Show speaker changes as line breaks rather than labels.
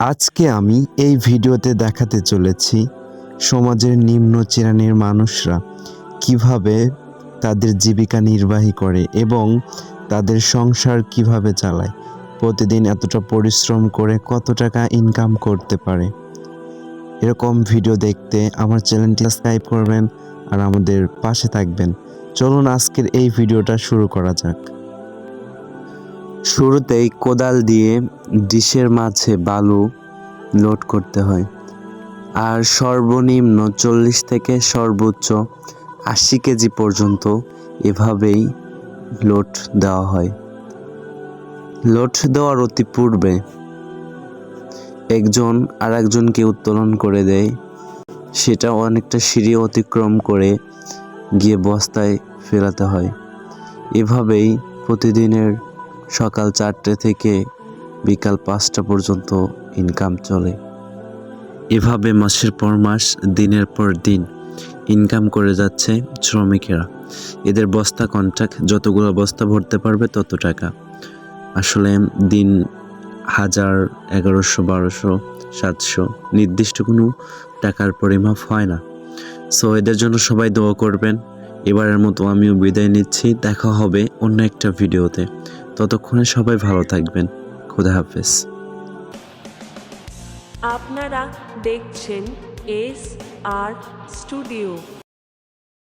আজকে আমি এই ভিডিওতে দেখাতে চলেছি সমাজের নিম্ন শ্রেণির মানুষরা কীভাবে তাদের জীবিকা নির্বাহী করে এবং তাদের সংসার কীভাবে চালায়। প্রতিদিন এতটা পরিশ্রম করে কত টাকা ইনকাম করতে পারে। এরকম ভিডিও দেখতে আমার চ্যানেলটি সাবস্ক্রাইব করবেন আর আমাদের পাশে থাকবেন। চলুন আজকের এই ভিডিওটা শুরু করা যাক। শুরুতেই কোদাল দিয়ে ডিশের মাঝে বালু লোড করতে হয়। আর সর্বনিম্ন চল্লিশ থেকে সর্বোচ্চ আশি কেজি পর্যন্ত এভাবেই লোড দেওয়া হয়। লোড দেওয়ার অতি পূর্বে একজন আর একজনকে উত্তোলন করে দেয়। সেটা অনেকটা সিঁড়ি অতিক্রম করে গিয়ে বস্তায় ফেরাতে হয়। এভাবেই প্রতিদিনের সকাল চারটে থেকে বিকাল পাঁচটা পর্যন্ত ইনকাম চলে। এভাবে মাসের পর মাস, দিনের পর দিন ইনকাম করে যাচ্ছে শ্রমিকেরা। এদের বস্তা কন্ট্রাক্ট যতগুলো বস্তা ভরতে পারবে তত টাকা। আসলে দিন হাজার এগারোশো, বারোশো, সাতশো নির্দিষ্ট কোনো টাকার পরিমাপ হয় না। সো এদের জন্য সবাই দোয়া করবেন। এবারের মতো আমিও বিদায় নিচ্ছি। দেখা হবে অন্য একটা ভিডিওতে ততক্ষণে সবাই ভালো থাকবেন। খুদা হাফেজ।
আপনারা দেখছেন এস আর স্টুডিও।